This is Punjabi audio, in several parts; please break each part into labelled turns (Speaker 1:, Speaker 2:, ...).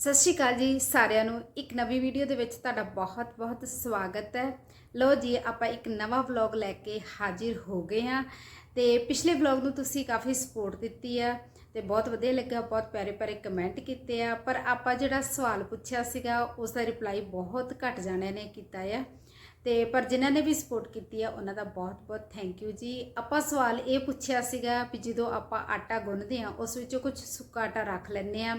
Speaker 1: ਸਤਿ ਸ਼੍ਰੀ ਅਕਾਲ ਜੀ ਸਾਰਿਆਂ ਨੂੰ। ਇੱਕ ਨਵੀਂ ਵੀਡੀਓ ਦੇ ਵਿੱਚ ਤੁਹਾਡਾ ਬਹੁਤ-ਬਹੁਤ ਸਵਾਗਤ ਹੈ। ਲੋ ਜੀ, ਆਪਾਂ ਇੱਕ ਨਵਾਂ ਵਲੌਗ ਲੈ ਕੇ ਹਾਜ਼ਰ ਹੋ ਗਏ ਹਾਂ ਤੇ ਪਿਛਲੇ ਵਲੌਗ ਨੂੰ ਤੁਸੀਂ ਕਾਫੀ ਸਪੋਰਟ ਦਿੱਤੀ ਆ ਤੇ ਬਹੁਤ ਵਧੀਆ ਲੱਗਾ ਬਹੁਤ ਪਿਆਰੇ ਪਿਆਰੇ ਕਮੈਂਟ ਕੀਤੇ ਆ। ਪਰ ਆਪਾਂ ਜਿਹੜਾ ਸਵਾਲ ਪੁੱਛਿਆ ਸੀਗਾ ਉਸ ਦਾ ਰਿਪਲਾਈ ਬਹੁਤ ਘੱਟ ਜਾਣਿਆਂ ਨੇ ਕੀਤਾ ਆ। ਤੇ ਪਰ ਜਿਨ੍ਹਾਂ ਨੇ ਵੀ ਸਪੋਰਟ ਕੀਤੀ ਆ, ਉਹਨਾਂ ਦਾ ਬਹੁਤ-ਬਹੁਤ ਥੈਂਕ ਯੂ ਜੀ। ਆਪਾਂ ਸਵਾਲ ਇਹ ਪੁੱਛਿਆ ਸੀਗਾ ਵੀ ਜਦੋਂ ਆਪਾਂ ਆਟਾ ਗੁੰਨਦੇ ਆ, ਉਸ ਵਿੱਚੋਂ ਕੁਝ ਸੁੱਕਾ ਆਟਾ ਰੱਖ ਲੈਂਦੇ ਆ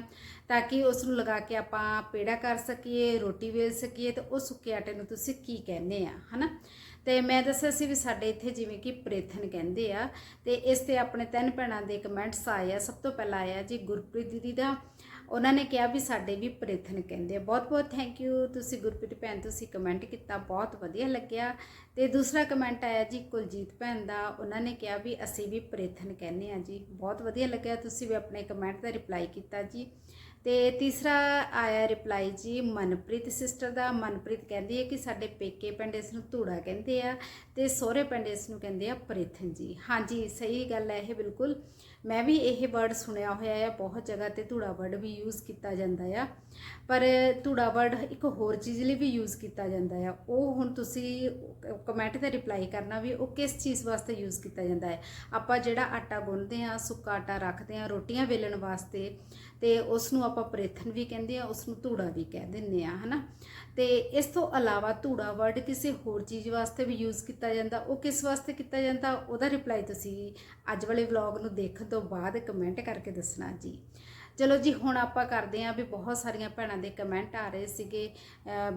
Speaker 1: ਤਾਂ ਕਿ ਉਸ ਨੂੰ ਲਗਾ ਕੇ ਆਪਾਂ ਪੇੜਾ ਕਰ ਸਕੀਏ, ਰੋਟੀ ਵੇਲ ਸਕੀਏ ਤੇ ਉਹ ਸੁੱਕੇ ਆਟੇ ਨੂੰ ਤੁਸੀਂ ਕੀ ਕਹਿੰਦੇ ਆ, ਹਨਾ? ਤੇ ਮੈਂ ਦੱਸਿਆ ਸੀ ਵੀ ਸਾਡੇ ਇੱਥੇ ਜਿਵੇਂ ਕਿ ਪ੍ਰੇਥਨ ਕਹਿੰਦੇ ਆ ਤੇ ਇਸ ਤੇ ਆਪਣੇ ਤਿੰਨ ਭੈਣਾਂ ਦੇ ਕਮੈਂਟਸ ਆਏ ਆ। ਸਭ ਤੋਂ ਪਹਿਲਾਂ ਆਇਆ ਜੀ ਗੁਰਪ੍ਰੀਤ ਦੀਦੀ ਦਾ। ਉਹਨਾਂ ਨੇ ਕਿਹਾ ਵੀ ਸਾਡੇ ਵੀ ਪ੍ਰੇਥਨ ਕਹਿੰਦੇ ਆ। ਬਹੁਤ ਬਹੁਤ ਥੈਂਕ ਯੂ ਤੁਸੀਂ ਗੁਰਪ੍ਰੀਤ ਭੈਣ, ਤੁਸੀਂ ਕਮੈਂਟ ਕੀਤਾ, ਬਹੁਤ ਵਧੀਆ ਲੱਗਿਆ। ਤੇ ਦੂਸਰਾ ਕਮੈਂਟ ਆਇਆ ਜੀ ਕੁਲਜੀਤ ਭੈਣ ਦਾ। ਉਹਨਾਂ ਨੇ ਕਿਹਾ ਵੀ ਅਸੀਂ ਵੀ ਪ੍ਰੇਥਨ ਕਹਿੰਦੇ ਆ ਜੀ। ਬਹੁਤ ਵਧੀਆ ਲੱਗਿਆ। ਤੁਸੀਂ ਵੀ ਆਪਣੇ ਕਮੈਂਟ ਦਾ ਰਿਪਲਾਈ ਕੀਤਾ ਜੀ। ਤੇ ਤੀਸਰਾ ਆਇਆ ਰਿਪਲਾਈ ਜੀ ਮਨਪ੍ਰੀਤ ਸਿਸਟਰ ਦਾ। ਮਨਪ੍ਰੀਤ ਕਹਿੰਦੀ ਹੈ ਕਿ ਸਾਡੇ ਪੇਕੇ ਪਿੰਡ ਇਸ ਨੂੰ ਧੂੜਾ ਕਹਿੰਦੇ ਆ ਤੇ ਸਹੁਰੇ ਪਿੰਡ ਇਸ ਨੂੰ ਕਹਿੰਦੇ ਆ ਪ੍ਰੇਥਨ ਜੀ। ਹਾਂਜੀ, ਸਹੀ ਗੱਲ ਹੈ ਇਹ ਬਿਲਕੁਲ। ਮੈਂ ਵੀ ਇਹ ਵਰਡ ਸੁਣਿਆ ਹੋਇਆ ਆ, ਬਹੁਤ ਜਗ੍ਹਾ ਤੇ ਧੂੜਾ ਵਰਡ ਵੀ ਯੂਜ਼ ਕੀਤਾ ਜਾਂਦਾ ਆ। ਪਰ ਧੂੜਾ ਵਰਡ ਇੱਕ ਹੋਰ ਚੀਜ਼ ਲਈ ਵੀ ਯੂਜ਼ ਕੀਤਾ ਜਾਂਦਾ ਆ। ਉਹ ਹੁਣ ਤੁਸੀਂ ਕਮੈਂਟ ਤੇ ਰਿਪਲਾਈ ਕਰਨਾ ਵੀ ਉਹ ਕਿਸ ਚੀਜ਼ ਵਾਸਤੇ ਯੂਜ਼ ਕੀਤਾ ਜਾਂਦਾ ਹੈ ਆਪਾਂ ਜਿਹੜਾ ਆਟਾ ਗੁੰਨਦੇ ਆ, ਸੁੱਕਾ ਆਟਾ ਰੱਖਦੇ ਆ, ਰੋਟੀਆਂ ਵੇਲਣ ਵਾਸਤੇ, ਤੇ ਉਸ ਨੂੰ ਆਪਾਂ ਪ੍ਰੇਥਨ ਵੀ ਕਹਿੰਦੇ ਆ ਉਸ ਨੂੰ ਧੂੜਾ ਵੀ ਕਹਿ ਦਿੰਦੇ ਆ, ਹਨਾ? ਤੇ ਇਸ ਤੋਂ ਇਲਾਵਾ ਧੂੜਾ ਵਰਡ ਕਿਸੇ ਹੋਰ ਚੀਜ਼ ਵਾਸਤੇ ਵੀ ਯੂਜ਼ ਕੀਤਾ ਜਾਂਦਾ, ਉਹ ਕਿਸ ਵਾਸਤੇ ਕੀਤਾ ਜਾਂਦਾ? ਉਹਦਾ ਰਿਪਲਾਈ ਤੁਸੀਂ ਅੱਜ ਵਾਲੇ ਵਲੌਗ ਨੂੰ ਦੇਖਣ ਤੋਂ ਬਾਅਦ ਕਮੈਂਟ ਕਰਕੇ ਦੱਸਣਾ ਜੀ। ਚਲੋ ਜੀ, ਹੁਣ ਆਪਾਂ ਕਰਦੇ ਆਂ ਵੀ ਬਹੁਤ ਸਾਰੀਆਂ ਭੈਣਾਂ ਦੇ ਕਮੈਂਟ ਆ ਰਹੇ ਸੀਗੇ।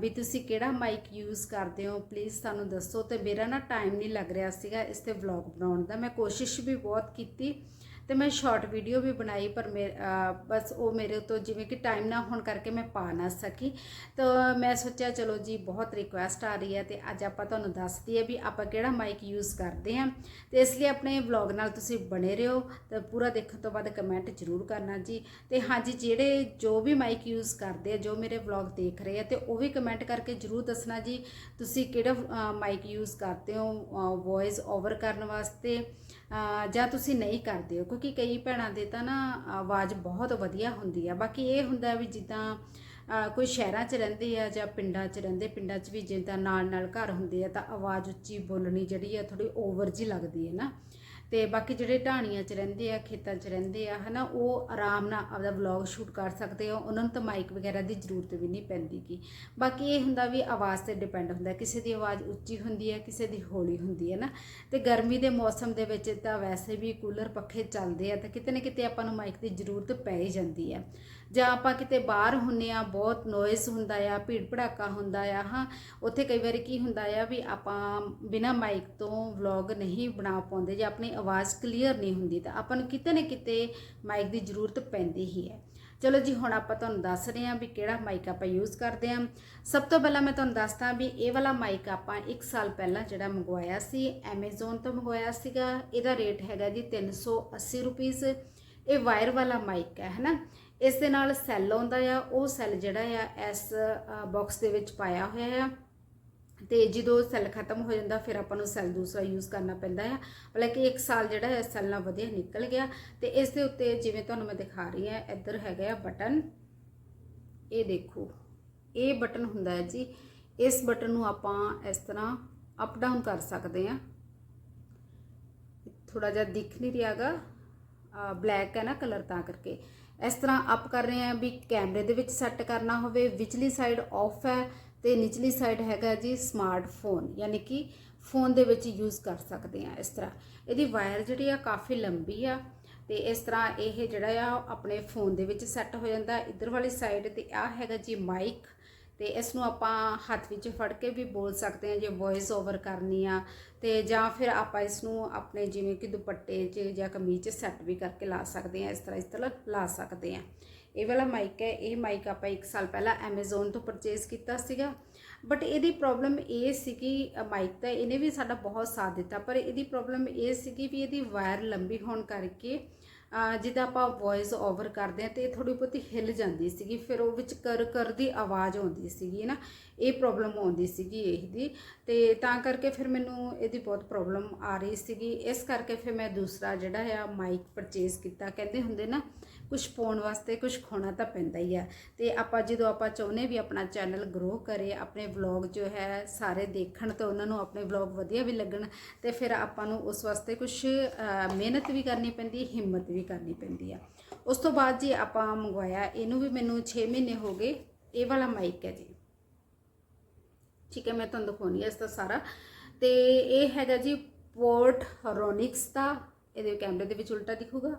Speaker 1: ਵੀ ਤੁਸੀਂ ਕਿਹੜਾ ਮਾਈਕ ਯੂਜ਼ ਕਰਦੇ ਹੋ? ਪਲੀਜ਼ ਸਾਨੂੰ ਦੱਸੋ ਤੇ ਮੇਰਾ ਨਾ ਟਾਈਮ ਨਹੀਂ ਲੱਗ ਰਿਹਾ ਸੀਗਾ ਇਸ ਤੇ ਵਲੌਗ ਬਣਾਉਣ ਦਾ। ਮੈਂ ਕੋਸ਼ਿਸ਼ ਵੀ ਬਹੁਤ ਕੀਤੀ। ਤੇ ਮੈਂ ਸ਼ਾਰਟ ਵੀਡੀਓ ਵੀ ਬਣਾਈ, ਪਰ ਮੇ ਬਸ ਉਹ ਮੇਰੇ ਤੋਂ ਜਿਵੇਂ ਕਿ ਟਾਈਮ ਨਾ ਹੋਣ ਕਰਕੇ ਮੈਂ ਪਾ ਨਾ ਸਕੀ। ਤਾਂ ਮੈਂ ਸੋਚਿਆ, ਚਲੋ ਜੀ, ਬਹੁਤ ਰਿਕੁਐਸਟ ਆ ਰਹੀ ਹੈ ਤੇ ਅੱਜ ਆਪਾਂ ਤੁਹਾਨੂੰ ਦੱਸਦੀ ਹੈ ਵੀ ਆਪਾਂ ਕਿਹੜਾ ਮਾਈਕ ਯੂਜ਼ ਕਰਦੇ ਹਾਂ। ਤੇ ਇਸ ਲਈ ਆਪਣੇ ਵਲੌਗ ਨਾਲ ਤੁਸੀਂ ਬਣੇ ਰਹੋ ਤੇ ਪੂਰਾ ਦੇਖਣ ਤੋਂ ਬਾਅਦ ਕਮੈਂਟ ਜ਼ਰੂਰ ਕਰਨਾ ਜੀ। ਤੇ ਹਾਂਜੀ ਜਿਹੜੇ ਜੋ ਵੀ ਮਾਈਕ ਯੂਜ਼ ਕਰਦੇ ਆ, ਜੋ ਮੇਰੇ ਵਲੌਗ ਦੇਖ ਰਹੇ ਆ, ਤੇ ਉਹ ਵੀ ਕਮੈਂਟ ਕਰਕੇ ਜ਼ਰੂਰ ਦੱਸਣਾ ਜੀ, ਤੁਸੀਂ ਕਿਹੜਾ ਮਾਈਕ ਯੂਜ਼ ਕਰਦੇ ਹੋ ਵੌਇਸ ਓਵਰ ਕਰਨ ਵਾਸਤੇ ਜਾਂ ਤੁਸੀਂ ਨਹੀਂ ਕਰਦੇ ਹੋ। ਕਿਉਂਕਿ ਕਈ ਭੈਣਾਂ ਦੇ ਤਾਂ ਨਾ ਆਵਾਜ਼ ਬਹੁਤ ਵਧੀਆ ਹੁੰਦੀ ਆ। ਬਾਕੀ ਇਹ ਹੁੰਦਾ ਵੀ ਜਿੱਦਾਂ ਕੋਈ ਸ਼ਹਿਰਾਂ 'ਚ ਰਹਿੰਦੇ ਆ ਜਾਂ ਪਿੰਡਾਂ 'ਚ ਰਹਿੰਦੇ, ਪਿੰਡਾਂ 'ਚ ਵੀ ਜਿੱਦਾਂ ਨਾਲ ਨਾਲ ਘਰ ਹੁੰਦੇ ਆ ਤਾਂ ਆਵਾਜ਼ ਉੱਚੀ ਬੋਲਣੀ ਜਿਹੜੀ ਆ ਥੋੜੀ ਓਵਰ ਜੀ ਲੱਗਦੀ ਹੈ ਨਾ। ਤੇ ਬਾਕੀ ਜਿਹੜੇ ਢਾਣੀਆਂ 'ਚ ਰਹਿੰਦੇ ਆ, ਖੇਤਾਂ 'ਚ ਰਹਿੰਦੇ ਆ, ਹਨਾ, ਉਹ ਆਰਾਮ ਨਾਲ ਆਪਦਾ ਵਲੌਗ ਸ਼ੂਟ ਕਰ ਸਕਦੇ ਆ, ਉਹਨਾਂ ਨੂੰ ਤਾਂ ਮਾਈਕ ਵਗੈਰਾ ਦੀ ਜ਼ਰੂਰਤ ਵੀ ਨਹੀਂ ਪੈਂਦੀ ਗੀ। ਬਾਕੀ ਇਹ ਹੁੰਦਾ ਵੀ ਆਵਾਜ਼ ਤੇ ਡਿਪੈਂਡ ਹੁੰਦਾ, ਕਿਸੇ ਦੀ ਆਵਾਜ਼ ਉੱਚੀ ਹੁੰਦੀ ਹੈ ਕਿਸੇ ਦੀ ਹੌਲੀ ਹੁੰਦੀ ਹੈ ਨਾ। ਤੇ ਗਰਮੀ ਦੇ ਮੌਸਮ ਦੇ ਵਿੱਚ ਤਾਂ ਵੈਸੇ ਵੀ ਕੂਲਰ ਪੱਖੇ ਚੱਲਦੇ ਆ, ਤਾਂ ਕਿਤੇ ਨਾ ਕਿਤੇ ਆਪਾਂ ਨੂੰ ਮਾਈਕ ਦੀ ਜ਼ਰੂਰਤ ਪੈ ਹੀ ਜਾਂਦੀ ਹੈ ਜਾਂ ਆਪਾਂ ਕਿਤੇ ਬਾਹਰ ਹੁੰਨੇ ਆ, ਬਹੁਤ ਨੋਇਜ਼ ਹੁੰਦਾ ਆ, ਭੀੜ ਭੜਾਕਾ ਹੁੰਦਾ ਆ, ਹਾਂ, ਉੱਥੇ ਕਈ ਵਾਰੀ ਕੀ ਹੁੰਦਾ ਆ ਵੀ ਆਪਾਂ ਬਿਨਾ ਮਾਈਕ ਤੋਂ ਵਲੌਗ ਨਹੀਂ ਬਣਾ ਪਾਉਂਦੇ ਜਾਂ ਆਪਣੀ ਆਵਾਜ਼ ਕਲੀਅਰ ਨਹੀਂ ਹੁੰਦੀ, ਤਾਂ ਆਪਾਂ ਨੂੰ ਕਿਤੇ ਨਾ ਕਿਤੇ ਮਾਈਕ ਦੀ ਜ਼ਰੂਰਤ ਪੈਂਦੀ ਹੀ ਹੈ। ਚਲੋ ਜੀ, ਹੁਣ ਆਪਾਂ ਤੁਹਾਨੂੰ ਦੱਸ ਰਹੇ ਹਾਂ ਵੀ ਕਿਹੜਾ ਮਾਈਕ ਆਪਾਂ ਯੂਜ਼ ਕਰਦੇ ਹਾਂ। ਸਭ ਤੋਂ ਪਹਿਲਾਂ ਮੈਂ ਤੁਹਾਨੂੰ ਦੱਸਦਾ ਵੀ ਇਹ ਵਾਲਾ ਮਾਈਕ ਆਪਾਂ 1 ਸਾਲ ਪਹਿਲਾਂ ਜਿਹੜਾ ਮੰਗਵਾਇਆ ਸੀ, Amazon ਤੋਂ ਮੰਗਵਾਇਆ ਸੀਗਾ, ਇਹਦਾ ਰੇਟ ਹੈਗਾ ਜੀ 380 ਰੁਪੀਸ। ਇਹ ਵਾਇਰ ਵਾਲਾ ਮਾਈਕ ਹੈ ਹਨਾ ਇਸ ਦੇ ਨਾਲ ਸੈੱਲ ਆਉਂਦਾ ਆ, ਉਹ ਸੈੱਲ ਜਿਹੜਾ ਆ, ਇਸ ਬਾਕਸ ਦੇ ਵਿੱਚ ਪਾਇਆ ਹੋਇਆ ਆ। ਤੇ ਜਦੋਂ ਸੈੱਲ ਖਤਮ ਹੋ ਜਾਂਦਾ, ਫਿਰ ਆਪਾਂ ਨੂੰ ਸੈੱਲ ਦੂਸਰਾ ਯੂਜ਼ ਕਰਨਾ ਪੈਂਦਾ ਆ। ਮਤਲਬ ਕਿ 1 ਸਾਲ ਜਿਹੜਾ ਹੈ ਸੈੱਲ ਨਾਲ ਵਧੀਆ ਨਿਕਲ ਗਿਆ। ਤੇ ਇਸ ਦੇ ਉੱਤੇ ਜਿਵੇਂ ਤੁਹਾਨੂੰ ਮੈਂ ਦਿਖਾ ਰਹੀ ਹਾਂ ਇੱਧਰ ਹੈਗਾ ਆ ਬਟਨ। ਇਹ ਦੇਖੋ, ਇਹ ਬਟਨ ਹੁੰਦਾ ਹੈ ਜੀ। ਇਸ ਬਟਨ ਨੂੰ ਆਪਾਂ ਇਸ ਤਰ੍ਹਾਂ ਅਪ ਡਾਊਨ ਕਰ ਸਕਦੇ ਆ। ਥੋੜਾ ਜਿਹਾ ਦਿਖ ਨਹੀਂ ਰਿਹਾਗਾ। ਬਲੈਕ ਹੈ ਨਾ ਕਲਰ ਤਾਂ ਕਰਕੇ। ਇਸ ਤਰ੍ਹਾਂ ਅਪ ਕਰ ਰਹੇ ਆ ਵੀ ਕੈਮਰੇ ਦੇ ਵਿੱਚ ਸੈੱਟ ਕਰਨਾ ਹੋਵੇ, ਵਿਚਲੀ ਸਾਈਡ ਆਫ ਹੈ ਤੇ ਨਿਚਲੀ ਸਾਈਡ ਹੈਗਾ ਜੀ ਸਮਾਰਟਫੋਨ ਯਾਨੀ ਕਿ ਫੋਨ ਦੇ ਵਿੱਚ ਯੂਜ਼ ਕਰ ਸਕਦੇ ਆ ਇਸ ਤਰ੍ਹਾਂ। ਇਹਦੀ ਵਾਇਰ ਜਿਹੜੀ ਆ ਕਾਫੀ ਲੰਬੀ ਆ ਤੇ ਇਸ ਤਰ੍ਹਾਂ ਇਹ ਜਿਹੜਾ ਆ, ਆਪਣੇ ਫੋਨ ਦੇ ਵਿੱਚ ਸੈੱਟ ਹੋ ਜਾਂਦਾ। ਇਧਰ ਵਾਲੀ ਸਾਈਡ ਤੇ ਆ ਹੈਗਾ ਜੀ ਮਾਈਕ ਤੇ ਇਸ ਨੂੰ ਆਪਾਂ ਹੱਥ ਵਿੱਚ ਫੜ ਕੇ ਵੀ ਬੋਲ ਸਕਦੇ ਹਾਂ, ਜੇ ਵੌਇਸ ਓਵਰ ਕਰਨੀ ਆ, ਤੇ ਜਾਂ ਫਿਰ ਆਪਾਂ ਇਸ ਨੂੰ ਆਪਣੇ ਜਿਵੇਂ ਕਿ ਦੁਪੱਟੇ 'ਚ ਜਾਂ ਕਮੀਜ਼ 'ਚ ਸੈੱਟ ਵੀ ਕਰਕੇ ਲਾ ਸਕਦੇ ਹਾਂ, ਇਸ ਤਰ੍ਹਾਂ ਇਸ ਤਰ੍ਹਾਂ ਲਾ ਸਕਦੇ ਹਾਂ। ਇਹ ਵਾਲਾ ਮਾਈਕ ਹੈ, ਇਹ ਮਾਈਕ ਆਪਾਂ 1 ਸਾਲ ਪਹਿਲਾਂ Amazon ਤੋਂ ਪਰਚੇਸ ਕੀਤਾ ਸੀਗਾ। ਬਟ ਇਹਦੀ ਪ੍ਰੋਬਲਮ ਇਹ ਸੀਗੀ ਮਾਈਕ ਤਾਂ ਇਹਨੇ ਵੀ ਸਾਡਾ ਬਹੁਤ ਸਾਥ ਦਿੱਤਾ, ਪਰ ਇਹਦੀ ਪ੍ਰੋਬਲਮ ਇਹ ਸੀਗੀ ਵੀ ਇਹਦੀ ਵਾਇਰ ਲੰਬੀ ਹੋਣ ਕਰਕੇ ਜਿੱਦਾਂ ਆਪਾਂ ਵੌਇਸ ਓਵਰ ਕਰਦੇ ਆ ਤੇ ਇਹ ਥੋੜੀ ਬਹੁਤੀ ਹਿੱਲ ਜਾਂਦੀ ਸੀਗੀ, ਫਿਰ ਉਹ ਵਿੱਚ ਕਰ ਕਰ ਦੀ ਆਵਾਜ਼ ਆਉਂਦੀ ਸੀਗੀ ਨਾ ਇਹ ਪ੍ਰੋਬਲਮ ਆਉਂਦੀ ਸੀਗੀ ਇਹਦੀ ਤੇ ਤਾਂ ਕਰਕੇ ਫਿਰ ਮੈਨੂੰ ਇਹਦੀ ਬਹੁਤ ਪ੍ਰੋਬਲਮ ਆ ਰਹੀ ਸੀਗੀ। ਇਸ ਕਰਕੇ ਫਿਰ ਮੈਂ ਦੂਸਰਾ ਜਿਹੜਾ ਆ ਮਾਈਕ ਪਰਚੇਸ ਕੀਤਾ। ਕਹਿੰਦੇ ਹੁੰਦੇ ਨਾ ਕੁਝ ਪਾਉਣ ਵਾਸਤੇ ਕੁਝ ਖੋਣਾ ਤਾਂ ਪੈਂਦਾ ਹੀ ਆ। ਤੇ ਆਪਾਂ ਜਦੋਂ ਆਪਾਂ ਚਾਹੁੰਦੇ ਵੀ ਆਪਣਾ ਚੈਨਲ ਗਰੋ ਕਰੇ, ਆਪਣੇ ਵਲੌਗ ਜੋ ਹੈ ਸਾਰੇ ਦੇਖਣ ਤੇ ਉਹਨਾਂ ਨੂੰ ਆਪਣੇ ਵਲੌਗ ਵਧੀਆ ਵੀ ਲੱਗਣ, ਤੇ ਫਿਰ ਆਪਾਂ ਨੂੰ ਉਸ ਵਾਸਤੇ ਕੁਝ ਮਿਹਨਤ ਵੀ ਕਰਨੀ ਪੈਂਦੀ, ਹਿੰਮਤ ਵੀ ਕਰਨੀ ਪੈਂਦੀ ਆ। ਉਸ ਤੋਂ ਬਾਅਦ ਜੀ ਆਪਾਂ ਮੰਗਵਾਇਆ, ਇਹਨੂੰ ਵੀ ਮੈਨੂੰ 6 ਮਹੀਨੇ ਹੋ ਗਏ, ਇਹ ਵਾਲਾ ਮਾਈਕ ਹੈ ਜੀ। ਠੀਕ ਹੈ, ਮੈਂ ਤੁਹਾਨੂੰ ਦਿਖਾਉਣੀ ਹੈ ਇਸ ਦਾ ਸਾਰਾ। ਤੇ ਇਹ ਹੈਗਾ ਜੀ ਪੋਰਟ ਰੋਨਿਕਸ ਦਾ, ਇਹਦੇ ਕੈਮਰੇ ਦੇ ਵਿੱਚ ਉਲਟਾ ਦਿਖੂਗਾ।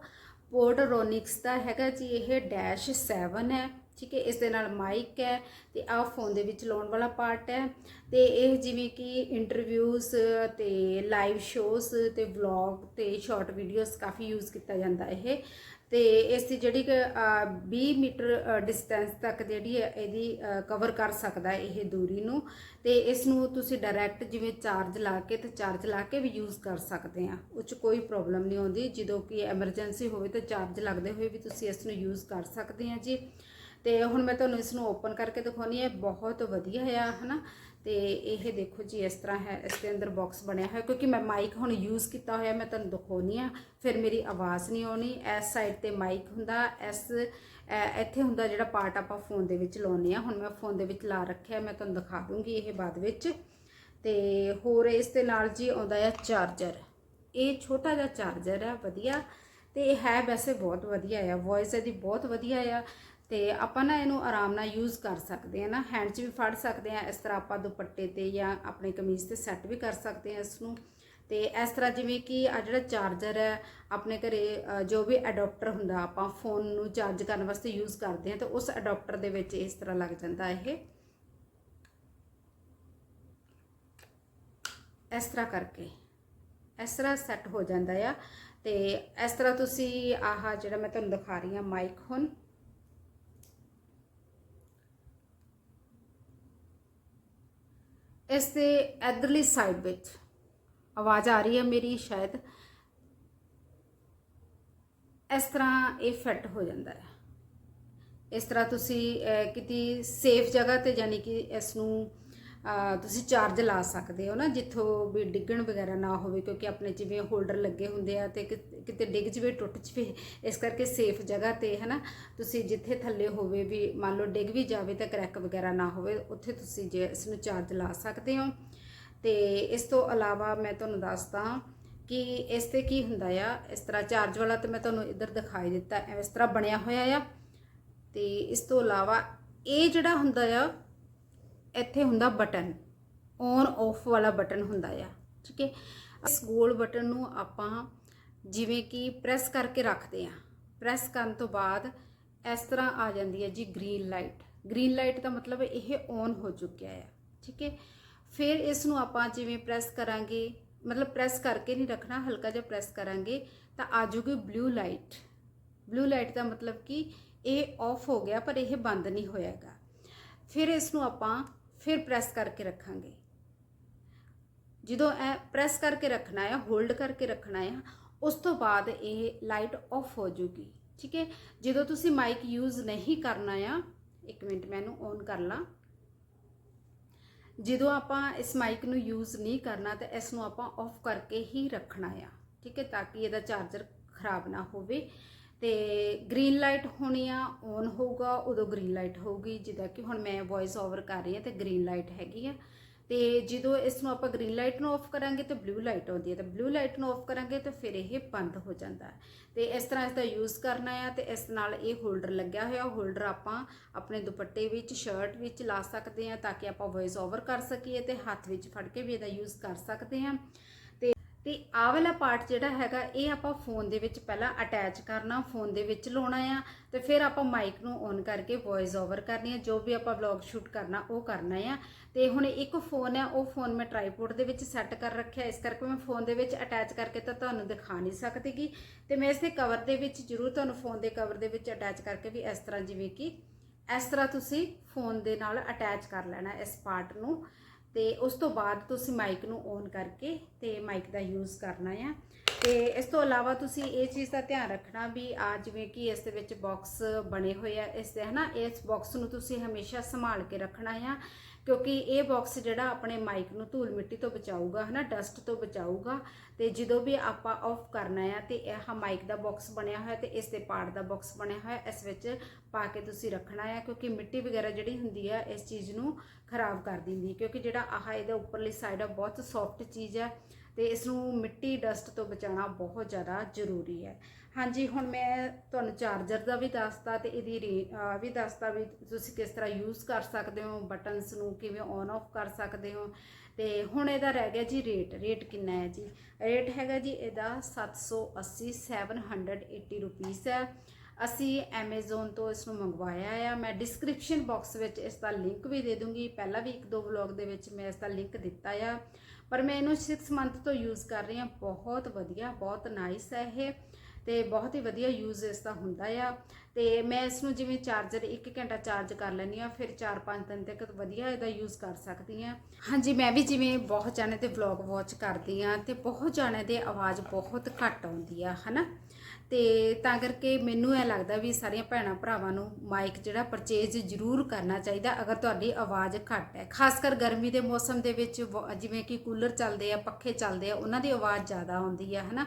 Speaker 1: ਪੋਰਟ ਰੋਨਿਕਸ ਦਾ ਹੈਗਾ ਜੀ, ਇਹ ਡੈਸ਼ 7 ਹੈ, ਠੀਕ ਹੈ, ਇਸ ਦੇ ਨਾਲ ਮਾਈਕ ਹੈ ਤੇ ਆਹ ਫੋਨ ਦੇ ਵਿੱਚ ਲਾਉਣ ਵਾਲਾ ਪਾਰਟ ਹੈ ਤੇ ਇਹ ਜਿਵੇਂ ਕਿ ਇੰਟਰਵਿਊਜ਼ ਤੇ ਲਾਈਵ ਸ਼ੋਜ਼ ਤੇ ਵਲੌਗ ਤੇ ਸ਼ਾਰਟ ਵੀਡੀਓਜ਼ ਕਾਫੀ ਯੂਜ਼ ਕੀਤਾ ਜਾਂਦਾ ਇਹ। ਤੇ ਇਸ ਦੀ ਜਿਹੜੀ ਕਿ ਅ, 20 ਮੀਟਰ ਡਿਸਟੈਂਸ ਤੱਕ ਜਿਹੜੀ ਹੈ ਇਹਦੀ ਕਵਰ ਕਰ ਸਕਦਾ ਇਹ ਦੂਰੀ ਨੂੰ। ਤੇ ਇਸ ਨੂੰ ਤੁਸੀਂ ਡਾਇਰੈਕਟ ਜਿਵੇਂ ਚਾਰਜ ਲਾ ਕੇ ਤੇ ਚਾਰਜ ਲਾ ਕੇ ਵੀ ਯੂਜ਼ ਕਰ ਸਕਦੇ ਆ ਉਹ 'ਚ ਕੋਈ ਪ੍ਰੋਬਲਮ ਨਹੀਂ ਆਉਂਦੀ। ਜਦੋਂ ਕਿ ਐਮਰਜੈਂਸੀ ਹੋਵੇ ਤਾਂ ਚਾਰਜ ਲੱਗਦੇ ਹੋਏ ਵੀ ਤੁਸੀਂ ਇਸ ਨੂੰ ਯੂਜ਼ ਕਰ ਸਕਦੇ ਆ ਜੀ। ਤੇ ਹੁਣ ਮੈਂ ਤੁਹਾਨੂੰ ਇਸ ਨੂੰ ਓਪਨ ਕਰਕੇ ਦਿਖਾਉਣੀ ਹੈ। ਬਹੁਤ ਵਧੀਆ ਆ, ਹਨਾ? ਤੇ ਇਹ ਦੇਖੋ ਜੀ, ਇਸ ਤਰ੍ਹਾਂ ਹੈ, ਇਸ ਦੇ ਅੰਦਰ ਬਾਕਸ ਬਣਿਆ ਹੋਇਆ। ਕਿਉਂਕਿ ਮੈਂ ਮਾਈਕ ਹੁਣ ਯੂਜ਼ ਕੀਤਾ ਹੋਇਆ, ਮੈਂ ਤੁਹਾਨੂੰ ਦਿਖਾਉਣੀ ਆ। ਫਿਰ ਮੇਰੀ ਆਵਾਜ਼ ਨਹੀਂ ਆਉਣੀ। ਇਸ ਸਾਈਡ ਤੇ ਮਾਈਕ ਹੁੰਦਾ, ਇਸ ਇੱਥੇ ਹੁੰਦਾ ਜਿਹੜਾ ਪਾਰਟ ਆਪਾਂ ਫੋਨ ਦੇ ਵਿੱਚ ਲਾਉਨੇ ਆ। ਹੁਣ ਮੈਂ ਫੋਨ ਦੇ ਵਿੱਚ ਲਾ ਰੱਖਿਆ, ਮੈਂ ਤੁਹਾਨੂੰ ਦਿਖਾ ਦੂੰਗੀ ਇਹ ਬਾਅਦ ਵਿੱਚ। ਤੇ ਹੋਰ ਇਸ ਦੇ ਨਾਲ ਜੀ ਆਉਂਦਾ ਆ ਚਾਰਜਰ ਇਹ ਛੋਟਾ ਜਿਹਾ ਚਾਰਜਰ ਹੈ ਵਧੀਆ। ਤੇ ਇਹ ਹੈ ਵੈਸੇ ਬਹੁਤ ਵਧੀਆ ਆ। ਵੌਇਸ ਇਹਦੀ ਬਹੁਤ ਵਧੀਆ ਆ। ਤੇ ਆਪਾਂ ਨਾ ਇਹਨੂੰ ਆਰਾਮ ਨਾਲ ਯੂਜ਼ ਕਰ ਸਕਦੇ ਆ ਨਾ ਹੈਂਡ 'ਚ ਵੀ ਫੜ ਸਕਦੇ ਆ ਇਸ ਤਰ੍ਹਾਂ ਆਪਾਂ ਦੁਪੱਟੇ ਤੇ ਜਾਂ ਆਪਣੇ ਕਮੀਜ਼ ਤੇ ਸੈੱਟ ਵੀ ਕਰ ਸਕਦੇ ਆ ਇਸ ਨੂੰ ਤੇ ਇਸ ਤਰ੍ਹਾਂ ਜਿਵੇਂ ਕਿ ਆ ਜਿਹੜਾ ਚਾਰਜਰ ਹੈ, ਆਪਣੇ ਘਰੇ ਜੋ ਵੀ ਅਡਾਪਟਰ ਹੁੰਦਾ, ਆਪਾਂ ਫੋਨ ਨੂੰ ਚਾਰਜ ਕਰਨ ਵਾਸਤੇ ਯੂਜ਼ ਕਰਦੇ ਆ ਤਾਂ ਉਸ ਅਡਾਪਟਰ ਦੇ ਵਿੱਚ ਇਸ ਤਰ੍ਹਾਂ ਲੱਗ ਜਾਂਦਾ ਇਹ। ਇਸ ਤਰ੍ਹਾਂ ਕਰਕੇ, ਇਸ ਤਰ੍ਹਾਂ ਸੈੱਟ ਹੋ ਜਾਂਦਾ ਆ। ਤੇ ਇਸ ਤਰ੍ਹਾਂ ਤੁਸੀਂ ਆਹ ਜਿਹੜਾ ਮੈਂ ਤੁਹਾਨੂੰ ਦਿਖਾ ਰਹੀ ਹਾਂ ਮਾਈਕ ਹੁਣ ਇਸ ਦੇ ਇਧਰਲੀ ਸਾਈਡ ਵਿੱਚ ਆਵਾਜ਼ ਆ ਰਹੀ ਹੈ ਮੇਰੀ ਸ਼ਾਇਦ। ਇਸ ਤਰ੍ਹਾਂ ਇਹ ਫਿੱਟ ਹੋ ਜਾਂਦਾ ਹੈ। ਇਸ ਤਰ੍ਹਾਂ ਤੁਸੀਂ ਕਿਤੇ ਸੇਫ ਜਗ੍ਹਾ ਤੇ ਜਾਨੀ ਕਿ ਇਸ ਨੂੰ ਤੁਸੀਂ ਚਾਰਜ ਲਾ ਸਕਦੇ ਹੋ ਨਾ, ਜਿੱਥੋਂ ਵੀ ਡਿੱਗਣ ਵਗੈਰਾ ਨਾ ਹੋਵੇ, ਕਿਉਂਕਿ ਆਪਣੇ ਜਿਵੇਂ ਹੋਲਡਰ ਲੱਗੇ ਹੁੰਦੇ ਆ ਤੇ ਕਿਤੇ ਕਿਤੇ ਡਿੱਗ ਜਵੇ, ਟੁੱਟ ਜਵੇ, ਇਸ ਕਰਕੇ ਸੇਫ ਜਗ੍ਹਾ ਤੇ ਹੈ ਨਾ ਤੁਸੀਂ ਜਿੱਥੇ ਥੱਲੇ ਹੋਵੇ ਵੀ, ਮੰਨ ਲਓ ਡਿੱਗ ਵੀ ਜਾਵੇ ਤਾਂ ਕਰੈਕ ਵਗੈਰਾ ਨਾ ਹੋਵੇ, ਉੱਥੇ ਤੁਸੀਂ ਜੇ ਇਸ ਨੂੰ ਚਾਰਜ ਲਾ ਸਕਦੇ ਹੋ। ਤੇ ਇਸ ਤੋਂ ਇਲਾਵਾ ਮੈਂ ਤੁਹਾਨੂੰ ਦੱਸਦਾ ਕਿ ਇਸ ਤੇ ਕੀ ਹੁੰਦਾ ਆ, ਇਸ ਤਰ੍ਹਾਂ ਚਾਰਜ ਵਾਲਾ ਤੇ ਮੈਂ ਤੁਹਾਨੂੰ ਇੱਧਰ ਦਿਖਾਈ ਦਿੱਤਾ ਇਸ ਤਰ੍ਹਾਂ ਬਣਿਆ ਹੋਇਆ ਆ। ਤੇ ਇਸ ਤੋਂ ਇਲਾਵਾ ਇਹ ਜਿਹੜਾ ਹੁੰਦਾ ਆ ਇੱਥੇ ਹੁੰਦਾ ਬਟਨ ਔਨ ਆਫ ਵਾਲਾ ਬਟਨ ਹੁੰਦਾ ਆ, ਠੀਕ ਹੈ? ਇਸ ਗੋਲ ਬਟਨ ਨੂੰ ਆਪਾਂ ਜਿਵੇਂ ਕਿ ਪ੍ਰੈਸ ਕਰਕੇ ਰੱਖਦੇ ਆ ਪ੍ਰੈਸ ਕਰਨ ਤੋਂ ਬਾਅਦ ਇਸ ਤਰ੍ਹਾਂ ਆ ਜਾਂਦੀ ਹੈ ਜੀ ਗ੍ਰੀਨ ਲਾਈਟ ਗ੍ਰੀਨ ਲਾਈਟ ਦਾ ਮਤਲਬ ਇਹ ਔਨ ਹੋ ਚੁੱਕਿਆ ਆ, ਠੀਕ ਹੈ? ਫਿਰ ਇਸ ਨੂੰ ਆਪਾਂ ਜਿਵੇਂ ਪ੍ਰੈਸ ਕਰਾਂਗੇ, ਮਤਲਬ ਪ੍ਰੈਸ ਕਰਕੇ ਨਹੀਂ ਰੱਖਣਾ, ਹਲਕਾ ਜਿਹਾ ਪ੍ਰੈਸ ਕਰਾਂਗੇ, ਤਾਂ ਆ ਜਾਊਗੀ ਬਲੂ ਲਾਈਟ ਬਲੂ ਲਾਈਟ ਦਾ ਮਤਲਬ ਕਿ ਇਹ ਆਫ ਹੋ ਗਿਆ, ਪਰ ਇਹ ਬੰਦ ਨਹੀਂ ਹੋਇਆਗਾ ਫਿਰ ਇਸ ਨੂੰ ਆਪਾਂ ਫਿਰ ਪ੍ਰੈਸ ਕਰਕੇ ਰੱਖਾਂਗੇ। ਜਦੋਂ ਇਹ ਪ੍ਰੈਸ ਕਰਕੇ ਰੱਖਣਾ ਹੈ ਹੋਲਡ ਕਰਕੇ ਰੱਖਣਾ ਹੈ ਉਸ ਤੋਂ ਬਾਅਦ ਇਹ ਲਾਈਟ ਆਫ ਹੋ ਜੂਗੀ। ਠੀਕ ਹੈ? ਜਦੋਂ ਤੁਸੀਂ ਮਾਈਕ ਯੂਜ਼ ਨਹੀਂ ਕਰਨਾ ਆ, ਇੱਕ ਮਿੰਟ ਮੈਂ ਇਹਨੂੰ ਔਨ ਕਰ ਲਾਂ। ਜਦੋਂ ਆਪਾਂ ਇਸ ਮਾਈਕ ਨੂੰ ਯੂਜ਼ ਨਹੀਂ ਕਰਨਾ, ਤਾਂ ਇਸ ਨੂੰ ਆਪਾਂ ਆਫ ਕਰਕੇ ਹੀ ਰੱਖਣਾ ਆ। ਠੀਕ ਹੈ? ਤਾਂ ਕਿ ਇਹਦਾ ਚਾਰਜਰ ਖਰਾਬ ਨਾ ਹੋਵੇ। ਤੇ ਗ੍ਰੀਨ ਲਾਈਟ ਹੋਣੀ ਆ ਔਨ ਹੋਊਗਾ, ਉਦੋਂ ਗ੍ਰੀਨ ਲਾਈਟ ਹੋਊਗੀ। ਜਿੱਦਾਂ ਕਿ ਹੁਣ ਮੈਂ ਵੌਇਸ ਓਵਰ ਕਰ ਰਹੀ ਹਾਂ ਤੇ ਗ੍ਰੀਨ ਲਾਈਟ ਹੈਗੀ ਆ। ਤੇ ਜਦੋਂ ਇਸ ਨੂੰ ਆਪਾਂ ਗ੍ਰੀਨ ਲਾਈਟ ਨੂੰ ਆਫ ਕਰਾਂਗੇ ਤਾਂ ਬਲੂ ਲਾਈਟ ਆਉਂਦੀ ਹੈ ਤੇ ਬਲੂ ਲਾਈਟ ਨੂੰ ਆਫ ਕਰਾਂਗੇ ਤਾਂ ਫਿਰ ਇਹ ਬੰਦ ਹੋ ਜਾਂਦਾ ਹੈ। ਤੇ ਇਸ ਤਰ੍ਹਾਂ ਇਸ ਦਾ ਯੂਜ਼ ਕਰਨਾ ਆ ਤੇ ਇਸ ਨਾਲ ਇਹ ਹੋਲਡਰ ਲੱਗਿਆ ਹੋਇਆ। ਹੋਲਡਰ ਆਪਾਂ ਆਪਣੇ ਦੁਪੱਟੇ ਵਿੱਚ ਸ਼ਰਟ ਵਿੱਚ ਲਾ ਸਕਦੇ ਹਾਂ ਤਾਂ ਕਿ ਆਪਾਂ ਵੌਇਸ ਓਵਰ ਕਰ ਸਕੀਏ ਤੇ ਹੱਥ ਵਿੱਚ ਫੜ ਕੇ ਵੀ ਇਹਦਾ ਯੂਜ਼ ਕਰ ਸਕਦੇ ਹਾਂ। ਤੇ ਆਹ ਵਾਲਾ ਪਾਰਟ ਜਿਹੜਾ ਹੈਗਾ, ਇਹ ਆਪਾਂ ਫੋਨ ਦੇ ਵਿੱਚ ਪਹਿਲਾਂ ਅਟੈਚ ਕਰਨਾ ਫੋਨ ਦੇ ਵਿੱਚ ਲਾਉਣਾ ਆ ਤੇ ਫਿਰ ਆਪਾਂ ਮਾਈਕ ਨੂੰ ਔਨ ਕਰਕੇ ਵੌਇਸ ਓਵਰ ਕਰਨੀ ਆ, ਜੋ ਵੀ ਆਪਾਂ ਵਲੌਗ ਸ਼ੂਟ ਕਰਨਾ, ਉਹ ਕਰਨਾ ਆ। ਤੇ ਹੁਣ ਇੱਕ ਫੋਨ ਹੈ ਉਹ ਫੋਨ ਮੈਂ ਟ੍ਰਾਈਪੋਡ ਦੇ ਵਿੱਚ ਸੈੱਟ ਕਰ ਰੱਖਿਆ, ਇਸ ਕਰਕੇ ਮੈਂ ਫੋਨ ਦੇ ਵਿੱਚ ਅਟੈਚ ਕਰਕੇ ਤਾਂ ਤੁਹਾਨੂੰ ਦਿਖਾ ਨਹੀਂ ਸਕਦੀਗੀ। ਤੇ ਮੈਂ ਇਸ ਦੇ ਕਵਰ ਦੇ ਵਿੱਚ ਜ਼ਰੂਰ ਤੁਹਾਨੂੰ ਫੋਨ ਦੇ ਕਵਰ ਦੇ ਵਿੱਚ ਅਟੈਚ ਕਰਕੇ ਵੀ ਇਸ ਤਰ੍ਹਾਂ ਜਿਵੇਂ ਕਿ ਇਸ ਤਰ੍ਹਾਂ ਤੁਸੀਂ ਫੋਨ ਦੇ ਨਾਲ ਅਟੈਚ ਕਰ ਲੈਣਾ ਇਸ ਪਾਰਟ ਨੂੰ। ਤੇ ਉਸ ਤੋਂ ਬਾਅਦ ਤੁਸੀਂ ਮਾਈਕ ਨੂੰ ਔਨ ਕਰਕੇ ਤੇ ਮਾਈਕ ਦਾ ਯੂਜ਼ ਕਰਨਾ ਆ। ਤੇ ਇਸ ਤੋਂ ਇਲਾਵਾ ਤੁਸੀਂ ਇਹ ਚੀਜ਼ ਦਾ ਧਿਆਨ ਰੱਖਣਾ ਵੀ ਆ ਜਿਵੇਂ ਕਿ ਇਸ ਦੇ ਵਿੱਚ ਬਾਕਸ ਬਣੇ ਹੋਏ ਆ, ਇਸ ਦੇ ਹਨਾ, ਇਸ ਬਾਕਸ ਨੂੰ ਤੁਸੀਂ ਹਮੇਸ਼ਾ ਸੰਭਾਲ ਕੇ ਰੱਖਣਾ ਆ, ਕਿਉਂਕਿ ਇਹ ਬਾਕਸ ਜਿਹੜਾ ਆਪਣੇ ਮਾਈਕ ਨੂੰ ਧੂਲ ਮਿੱਟੀ ਤੋਂ ਬਚਾਊਗਾ, ਹਨਾ ਡਸਟ ਤੋਂ ਬਚਾਊਗਾ, ਤੇ ਜਦੋਂ ਵੀ ਆਪਾਂ ਆਫ ਕਰਨਾ ਆ ਤੇ ਇਹ ਮਾਈਕ ਦਾ ਬਾਕਸ ਬਣਿਆ ਹੋਇਆ ਤੇ ਇਸ ਦੇ ਪਾਰਟ ਦਾ ਬਾਕਸ ਬਣਿਆ ਹੋਇਆ, ਇਸ ਵਿੱਚ ਪਾ ਕੇ ਤੁਸੀਂ ਰੱਖਣਾ ਆ, ਕਿਉਂਕਿ ਮਿੱਟੀ ਵਗੈਰਾ ਜਿਹੜੀ ਹੁੰਦੀ ਆ, ਇਸ ਚੀਜ਼ ਨੂੰ ਖਰਾਬ ਕਰ ਦਿੰਦੀ ਕਿਉਂਕਿ ਜਿਹੜਾ ਆਹ ਇਹਦਾ ਉੱਪਰਲੀ ਸਾਈਡ ਆ, ਬਹੁਤ ਸੌਫਟ ਚੀਜ਼ ਆ ਤੇ ਇਸ ਨੂੰ ਮਿੱਟੀ ਡਸਟ ਤੋਂ ਬਚਾਉਣਾ ਬਹੁਤ ਜ਼ਿਆਦਾ ਜ਼ਰੂਰੀ ਹੈ। ਹਾਂਜੀ, ਹੁਣ ਮੈਂ ਤੁਹਾਨੂੰ ਚਾਰਜਰ ਦਾ ਵੀ ਦੱਸਤਾ ਤੇ ਇਹਦੀ ਰੇ- ਵੀ ਦੱਸਤਾ ਵੀ ਤੁਸੀਂ ਕਿਸ ਤਰ੍ਹਾਂ ਯੂਜ਼ ਕਰ ਸਕਦੇ ਹੋ ਬਟਨਸ ਨੂੰ ਕਿਵੇਂ ਔਨ ਆਫ ਕਰ ਸਕਦੇ ਹੋ ਤੇ ਹੁਣ ਇਹਦਾ ਰਹਿ ਗਿਆ ਜੀ ਰੇਟ ਰੇਟ ਕਿੰਨਾ ਹੈ ਜੀ? ਰੇਟ ਹੈਗਾ ਜੀ ਇਹਦਾ 780 780 ਰੁਪੀਸ ਹੈ। ਅਸੀਂ Amazon ਤੋਂ ਇਸ ਨੂੰ ਮੰਗਵਾਇਆ ਆ। ਮੈਂ ਡਿਸਕ੍ਰਿਪਸ਼ਨ ਬਾਕਸ ਵਿੱਚ ਇਸ ਦਾ ਲਿੰਕ ਵੀ ਦੇ ਦੂੰਗੀ। ਪਹਿਲਾਂ ਵੀ ਇੱਕ ਦੋ ਵਲੌਗ ਦੇ ਵਿੱਚ ਮੈਂ ਇਸ ਦਾ ਲਿੰਕ ਦਿੱਤਾ ਆ। ਪਰ ਮੈਂ ਇਹਨੂੰ 6 ਮੰਥ ਤੋਂ ਯੂਜ਼ ਕਰ ਰਹੀ ਹਾਂ। ਬਹੁਤ ਵਧੀਆ, ਬਹੁਤ ਨਾਈਸ ਹੈ ਇਹ ਤੇ ਬਹੁਤ ਹੀ ਵਧੀਆ ਯੂਜ਼ ਇਸ ਦਾ ਹੁੰਦਾ ਆ। ਤੇ ਮੈਂ ਇਸ ਨੂੰ ਜਿਵੇਂ ਚਾਰਜਰ 1 ਘੰਟਾ ਚਾਰਜ ਕਰ ਲੈਂਦੀ ਆ ਫਿਰ 4-5 ਦਿਨ ਤੱਕ ਵਧੀਆ ਇਹਦਾ ਯੂਜ਼ ਕਰ ਸਕਦੀ ਆ ਹਾਂਜੀ, ਮੈਂ ਵੀ ਜਿਵੇਂ ਬਹੁਤ ਜਾਣੇ ਤੇ ਵਲੌਗ ਵਾਚ ਕਰਦੀ ਆ ਤੇ ਬਹੁਤ ਜਾਣੇ ਦੇ ਆਵਾਜ਼ ਬਹੁਤ ਘੱਟ ਆਉਂਦੀ ਆ, ਹਨਾ? ਤੇ ਤਾਂ ਕਰਕੇ ਮੈਨੂੰ ਇਹ ਲੱਗਦਾ ਵੀ ਸਾਰੀਆਂ ਭੈਣਾਂ ਭਰਾਵਾਂ ਨੂੰ ਮਾਈਕ ਜਿਹੜਾ ਪਰਚੇਜ ਜ਼ਰੂਰ ਕਰਨਾ ਚਾਹੀਦਾ, ਅਗਰ ਤੁਹਾਡੀ ਆਵਾਜ਼ ਘੱਟ ਹੈ। ਖਾਸ ਕਰ ਗਰਮੀ ਦੇ ਮੌਸਮ ਦੇ ਵਿੱਚ ਵ- ਜਿਵੇਂ ਕਿ ਕੂਲਰ ਚੱਲਦੇ ਆ, ਪੱਖੇ ਚੱਲਦੇ ਆ, ਉਹਨਾਂ ਦੀ ਆਵਾਜ਼ ਜ਼ਿਆਦਾ ਆਉਂਦੀ ਆ, ਹਨਾ?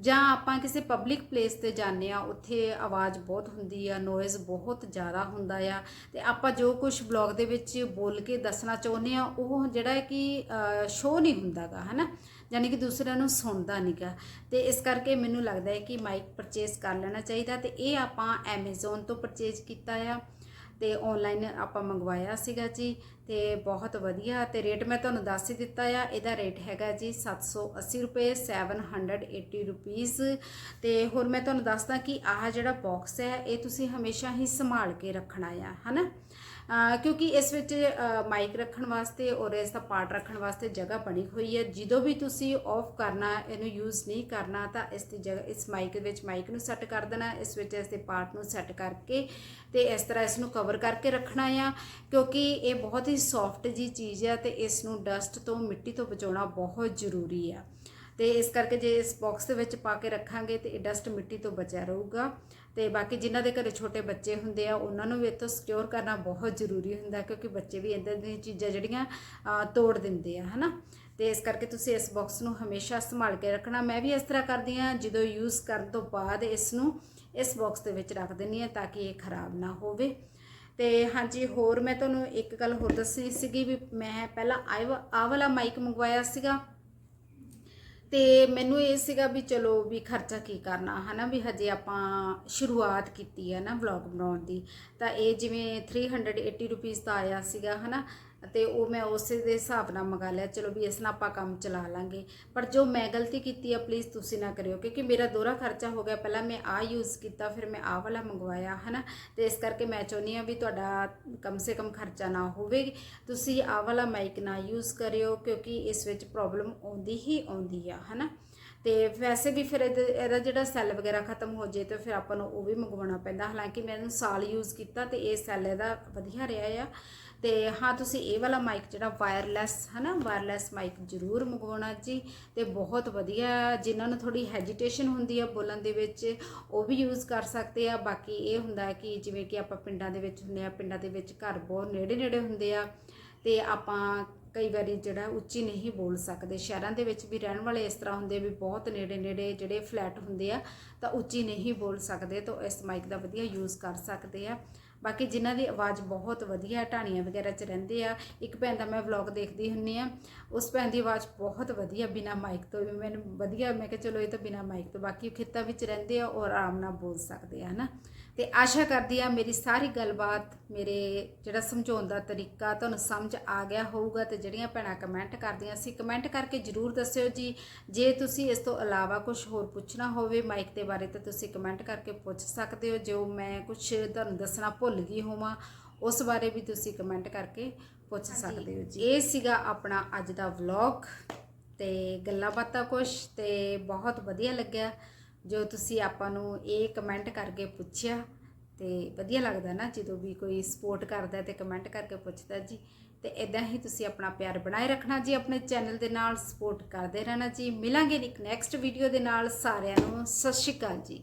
Speaker 1: ਜਾਂ ਆਪਾਂ ਕਿਸੇ ਪਬਲਿਕ ਪਲੇਸ ਤੇ ਜਾਂਦੇ ਆ, ਉੱਥੇ ਆਵਾਜ਼ ਬਹੁਤ ਹੁੰਦੀ ਆ ਨੋਇਜ਼ ਬਹੁਤ ਜ਼ਿਆਦਾ ਹੁੰਦਾ ਆ, ਤੇ ਆਪਾਂ ਜੋ ਕੁਝ ਬਲੌਗ ਦੇ ਵਿੱਚ ਬੋਲ ਕੇ ਦੱਸਣਾ ਚਾਹੁੰਦੇ ਆ, ਉਹ ਜਿਹੜਾ ਕਿ ਸ਼ੋ ਨਹੀਂ ਹੁੰਦਾਗਾ, ਹਨਾ? ਯਾਨੀ ਕਿ ਦੂਸਰਿਆਂ ਨੂੰ ਸੁਣਦਾ ਨਹੀਂਗਾ ਤੇ ਇਸ ਕਰਕੇ ਮੈਨੂੰ ਲੱਗਦਾ ਹੈ ਕਿ ਮਾਈਕ ਪਰਚੇਸ ਕਰ ਲੈਣਾ ਚਾਹੀਦਾ ਤੇ ਇਹ ਆਪਾਂ Amazon ਤੋਂ ਪਰਚੇਸ ਕੀਤਾ ਆ ਤੇ ਆਨਲਾਈਨ ਆਪਾਂ ਮੰਗਵਾਇਆ ਸੀਗਾ ਜੀ ਤੇ ਬਹੁਤ ਵਧੀਆ ਤੇ ਰੇਟ ਮੈਂ ਤੁਹਾਨੂੰ ਦੱਸ ਹੀ ਦਿੱਤਾ ਆ, ਇਹਦਾ ਰੇਟ ਹੈਗਾ ਜੀ 780 ਰੁਪਏ 780 ਰੁਪੀਸ ਤੇ ਹੋਰ ਮੈਂ ਤੁਹਾਨੂੰ ਦੱਸਦਾ ਕਿ ਆਹ ਜਿਹੜਾ ਬਾਕਸ ਹੈ, ਇਹ ਤੁਸੀਂ ਹਮੇਸ਼ਾ ਹੀ ਸੰਭਾਲ ਕੇ ਰੱਖਣਾ ਆ, ਹਨਾ? ਅਹ ਕਿਉਂਕਿ ਇਸ ਵਿੱਚ ਮਾਈਕ ਰੱਖਣ ਵਾਸਤੇ ਔਰ ਇਸ ਦਾ ਪਾਰਟ ਰੱਖਣ ਵਾਸਤੇ ਜਗ੍ਹਾ ਬਣੀ ਹੋਈ ਹੈ। ਜਦੋਂ ਵੀ ਤੁਸੀਂ ਆਫ ਕਰਨਾ, ਇਹਨੂੰ ਯੂਜ਼ ਨਹੀਂ ਕਰਨਾ, ਤਾਂ ਇਸ ਦੀ ਜਗ੍ਹਾ, ਇਸ ਮਾਈਕ ਵਿੱਚ ਮਾਈਕ ਨੂੰ ਸੈੱਟ ਕਰ ਦੇਣਾ, ਇਸ ਵਿੱਚ ਇਸ ਦੇ ਪਾਰਟ ਨੂੰ ਸੈੱਟ ਕਰਕੇ ਤੇ ਇਸ ਤਰ੍ਹਾਂ ਇਸ ਨੂੰ ਕਵਰ ਕਰਕੇ ਰੱਖਣਾ ਆ, ਕਿਉਂਕਿ ਇਹ ਬਹੁਤ ਹੀ ਸੌਫਟ ਜੀ ਚੀਜ਼ ਹੈ ਤੇ ਇਸ ਨੂੰ ਡਸਟ ਤੋਂ ਮਿੱਟੀ ਤੋਂ ਬਚਾਉਣਾ ਬਹੁਤ ਜ਼ਰੂਰੀ ਆ। ਤੇ ਇਸ ਕਰਕੇ ਜੇ ਇਸ ਬਾਕਸ ਦੇ ਵਿੱਚ ਪਾ ਕੇ ਰੱਖਾਂਗੇ ਤੇ ਇਹ ਡਸਟ ਮਿੱਟੀ ਤੋਂ ਬਚਿਆ ਰਹੂਗਾ। ਤੇ ਬਾਕੀ ਜਿਨ੍ਹਾਂ ਦੇ ਘਰੇ ਛੋਟੇ ਬੱਚੇ ਹੁੰਦੇ ਆ, ਉਹਨਾਂ ਨੂੰ ਵੀ ਇਹ ਤੋਂ ਸਿਕਿਉਰ ਕਰਨਾ ਬਹੁਤ ਜ਼ਰੂਰੀ ਹੁੰਦਾ, ਕਿਉਂਕਿ ਬੱਚੇ ਵੀ ਇਦਾਂ ਦੀਆਂ ਚੀਜ਼ਾਂ ਜਿਹੜੀਆਂ ਤੋੜ ਦਿੰਦੇ ਆ, ਹਨਾ? ਤੇ ਇਸ ਕਰਕੇ ਤੁਸੀਂ ਇਸ ਬਾਕਸ ਨੂੰ ਹਮੇਸ਼ਾ ਸੰਭਾਲ ਕੇ ਰੱਖਣਾ। ਮੈਂ ਵੀ ਇਸ ਤਰ੍ਹਾਂ ਕਰਦੀ ਆ, ਜਦੋਂ ਯੂਜ਼ ਕਰਨ ਤੋਂ ਬਾਅਦ ਇਸ ਨੂੰ ਇਸ ਬਾਕਸ ਦੇ ਵਿੱਚ ਰੱਖ ਦਿੰਦੀ ਆ, ਤਾਂ ਕਿ ਇਹ ਖਰਾਬ ਨਾ ਹੋਵੇ। ਤੇ ਹਾਂਜੀ, ਹੋਰ ਮੈਂ ਤੁਹਾਨੂੰ ਇੱਕ ਗੱਲ ਹੋਰ ਦੱਸਣੀ ਸੀਗੀ ਵੀ ਮੈਂ ਪਹਿਲਾਂ ਆਹ ਵਾ- ਵਾਲਾ ਮਾਈਕ ਮੰਗਵਾਇਆ ਸੀਗਾ। ਤੇ ਮੈਨੂੰ ਇਹ ਸੀਗਾ ਵੀ ਚਲੋ ਵੀ ਖਰਚਾ ਕੀ ਕਰਨਾ, ਹਨਾ, ਵੀ ਹਜੇ ਆਪਾਂ ਸ਼ੁਰੂਆਤ ਕੀਤੀ ਹੈ ਨਾ ਵਲੌਗ ਬਣਾਉਣ ਦੀ। ਤਾਂ ਇਹ ਜਿਵੇਂ 380 ਰੁਪੀਸ ਦਾ ਆਇਆ ਸੀਗਾ, ਹਨਾ ਤੇ ਉਹ ਮੈਂ ਉਸੇ ਦੇ ਹਿਸਾਬ ਨਾਲ ਮੰਗਾ ਲਿਆ, ਚਲੋ ਵੀ ਇਸ ਨਾਲ ਆਪਾਂ ਕੰਮ ਚਲਾ ਲਾਂਗੇ। ਪਰ ਜੋ ਮੈਂ ਗਲਤੀ ਕੀਤੀ ਆ ਪਲੀਜ਼ ਤੁਸੀਂ ਨਾ ਕਰਿਓ, ਕਿਉਂਕਿ ਮੇਰਾ ਦੋਹਰਾ ਖਰਚਾ ਹੋ ਗਿਆ। ਪਹਿਲਾਂ ਮੈਂ ਆ ਯੂਜ਼ ਕੀਤਾ, ਫਿਰ ਮੈਂ ਆ ਵਾਲਾ ਮੰਗਵਾਇਆ, ਹਨਾ? ਤੇ ਇਸ ਕਰਕੇ ਮੈਂ ਚਾਹੁੰਦੀ ਆ ਵੀ ਤੁਹਾਡਾ ਕਮ ਸੇ ਕਮ ਖਰਚਾ ਨਾ ਹੋਵੇ। ਤੁਸੀਂ ਆ ਵਾਲਾ ਮਾਈਕ ਨਾ ਯੂਜ਼ ਕਰਿਓ, ਕਿਉਂਕਿ ਇਸ ਵਿੱਚ ਪ੍ਰੋਬਲਮ ਆਉਂਦੀ ਹੀ ਆਉਂਦੀ ਆ, ਹਨਾ? ਤੇ ਵੈਸੇ ਵੀ ਫਿਰ ਇਹਦੇ- ਇਹਦਾ ਜਿਹੜਾ ਸੈੱਲ ਵਗੈਰਾ ਖਤਮ ਹੋ ਜੇ ਤੇ ਫਿਰ ਆਪਾਂ ਨੂੰ ਉਹ ਵੀ ਮੰਗਵਾਉਣਾ ਪੈਂਦਾ। ਹਾਲਾਂਕਿ ਮੈਂ ਇਹਨੂੰ ਸਾਲ ਯੂਜ਼ ਕੀਤਾ ਤੇ ਇਹ ਸੈੱਲ ਇਹਦਾ ਵਧੀਆ ਰਿਹਾ ਆ। ਤੇ ਹਾਂ, ਤੁਸੀਂ ਇਹ ਵਾਲਾ ਮਾਈਕ ਜਿਹੜਾ ਵਾਇਰਲੈਸ ਹਨਾ ਵਾਇਰਲੈਸ ਮਾਈਕ ਜ਼ਰੂਰ ਮੰਗਵਾਉਣਾ ਜੀ ਤੇ ਬਹੁਤ ਵਧੀਆ ਜਿਨ੍ਹਾਂ ਨੂੰ ਥੋੜੀ ਹੈਜੀਟੇਸ਼ਨ ਹੁੰਦੀ ਆ ਬੋਲਣ ਦੇ ਵਿੱਚ, ਉਹ ਵੀ ਯੂਜ਼ ਕਰ ਸਕਦੇ ਆ। ਬਾਕੀ ਇਹ ਹੁੰਦਾ ਕਿ ਜਿਵੇਂ ਕਿ ਆਪਾਂ ਪਿੰਡਾਂ ਦੇ ਵਿੱਚ ਹੁੰਦੇ ਆ, ਪਿੰਡਾਂ ਦੇ ਵਿੱਚ ਘਰ ਬਹੁਤ ਨੇੜੇ ਨੇੜੇ ਹੁੰਦੇ ਆ ਤੇ ਆਪਾਂ ਕਈ ਵਾਰੀ ਜਿਹੜਾ ਉੱਚੀ ਨਹੀਂ ਬੋਲ ਸਕਦੇ। ਸ਼ਹਿਰਾਂ ਦੇ ਵਿੱਚ ਵੀ ਰਹਿਣ ਵਾਲੇ ਇਸ ਤਰ੍ਹਾਂ ਹੁੰਦੇ ਵੀ ਬਹੁਤ ਨੇੜੇ ਨੇੜੇ ਜਿਹੜੇ ਫਲੈਟ ਹੁੰਦੇ ਆ ਤਾਂ ਉੱਚੀ ਨਹੀਂ ਬੋਲ ਸਕਦੇ ਤਾਂ ਇਸ ਮਾਈਕ ਦਾ ਵਧੀਆ ਯੂਜ਼ ਕਰ ਸਕਦੇ ਆ। ਬਾਕੀ ਜਿਨ੍ਹਾਂ ਦੀ ਆਵਾਜ਼ ਬਹੁਤ ਵਧੀਆ ਢਾਣੀਆਂ ਵਗੈਰਾ 'ਚ ਰਹਿੰਦੇ ਆ, ਇੱਕ ਭੈਣ ਦਾ ਮੈਂ ਵਲੌਗ ਦੇਖਦੀ ਹੁੰਨੀ ਆ, ਉਸ ਭੈਣ ਦੀ ਆਵਾਜ਼ ਬਹੁਤ ਵਧੀਆ ਬਿਨਾ ਮਾਈਕ ਤੋਂ, ਵੀ ਮੈਨੂੰ ਵਧੀਆ, ਮੈਂ ਕਿਹਾ ਚਲੋ ਇਹ ਤਾਂ ਬਿਨਾ ਮਾਈਕ ਤੋਂ, ਬਾਕੀ ਖੇਤਾਂ ਵਿੱਚ ਰਹਿੰਦੇ ਆ ਔਰ ਆਰਾਮ ਨਾਲ ਬੋਲ ਸਕਦੇ ਆ, ਹਨਾ? ਤੇ ਆਸ਼ਾ ਕਰਦੀ ਆ ਮੇਰੀ ਸਾਰੀ ਗੱਲਬਾਤ ਮੇਰੇ ਜਿਹੜਾ ਸਮਝਾਉਣ ਦਾ ਤਰੀਕਾ ਤੁਹਾਨੂੰ ਸਮਝ ਆ ਗਿਆ ਹੋਊਗਾ ਤੇ ਜਿਹੜੀਆਂ ਭੈਣਾਂ ਕਮੈਂਟ ਕਰਦੀਆਂ ਸੀ ਕਮੈਂਟ ਕਰਕੇ ਜਰੂਰ ਦੱਸਿਓ ਜੀ। ਜੇ ਤੁਸੀਂ ਇਸ ਤੋਂ ਇਲਾਵਾ ਕੁਝ ਹੋਰ ਪੁੱਛਣਾ ਹੋਵੇ ਮਾਈਕ ਦੇ ਬਾਰੇ ਤਾਂ ਤੁਸੀਂ ਕਮੈਂਟ ਕਰਕੇ ਪੁੱਛ ਸਕਦੇ ਹੋ। ਜੋ ਮੈਂ ਕੁਝ ਤੁਹਾਨੂੰ ਦੱਸਣਾ ਭੁੱਲ ਗਈ ਹੋਵਾਂ ਉਸ ਬਾਰੇ ਵੀ ਤੁਸੀਂ ਕਮੈਂਟ ਕਰਕੇ ਪੁੱਛ ਸਕਦੇ ਹੋ ਜੀ। ਇਹ ਸੀਗਾ ਆਪਣਾ ਅੱਜ ਦਾ ਵਲੌਗ ਤੇ ਗੱਲਾਂ ਬਾਤਾਂ ਕੁਝ ਤੇ ਬਹੁਤ ਵਧੀਆ ਲੱਗਿਆ। ਜੋ ਤੁਸੀਂ ਆਪਾਂ ਨੂੰ ਇਹ ਕਮੈਂਟ ਕਰਕੇ ਪੁੱਛਿਆ, ਤੇ ਵਧੀਆ ਲੱਗਦਾ ਨਾ ਜਦੋਂ ਵੀ ਕੋਈ ਸਪੋਰਟ ਕਰਦਾ ਤੇ ਕਮੈਂਟ ਕਰਕੇ ਪੁੱਛਦਾ ਜੀ। ਤੇ ਇਦਾਂ ਹੀ ਤੁਸੀਂ ਆਪਣਾ ਪਿਆਰ ਬਣਾਏ ਰੱਖਣਾ ਜੀ, ਆਪਣੇ ਚੈਨਲ ਦੇ ਨਾਲ ਸਪੋਰਟ ਕਰਦੇ ਰਹਿਣਾ ਜੀ। ਮਿਲਾਂਗੇ ਇੱਕ ਨੈਕਸਟ ਵੀਡੀਓ ਦੇ ਨਾਲ, ਸਾਰਿਆਂ ਨੂੰ ਸਤਿ ਸ਼੍ਰੀ ਅਕਾਲ ਜੀ।